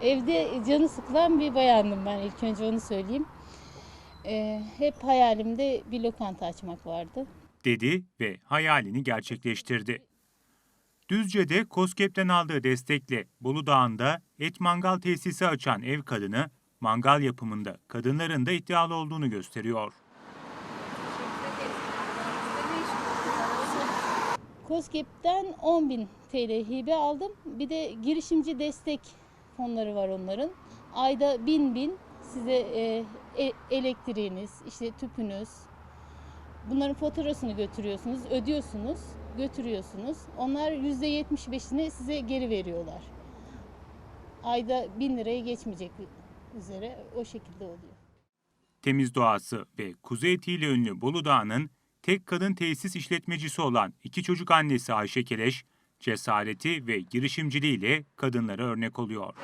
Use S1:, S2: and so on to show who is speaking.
S1: Evde canı sıkılan bir bayandım ben ilk önce onu söyleyeyim. Ee, hep hayalimde bir lokanta açmak vardı.
S2: dedi ve hayalini gerçekleştirdi. Düzce'de KOSGEB'den aldığı destekle Bolu Dağı'nda et mangal tesisi açan ev kadını, mangal yapımında kadınların da iddialı olduğunu gösteriyor.
S1: COSGAP'ten 10.000 TL hibe aldım. Bir de girişimci destek fonları var onların. Ayda 1000 bin size e, e- elektriğiniz, işte tüpünüz, bunların faturasını götürüyorsunuz, ödüyorsunuz, götürüyorsunuz. Onlar %75'ini size geri veriyorlar. Ayda 1000 liraya geçmeyecek üzere o şekilde oluyor.
S2: Temiz doğası ve kuzu etiyle ünlü Bolu Dağı'nın tek kadın tesis işletmecisi olan iki çocuk annesi Ayşe Keleş, cesareti ve girişimciliğiyle kadınlara örnek oluyor.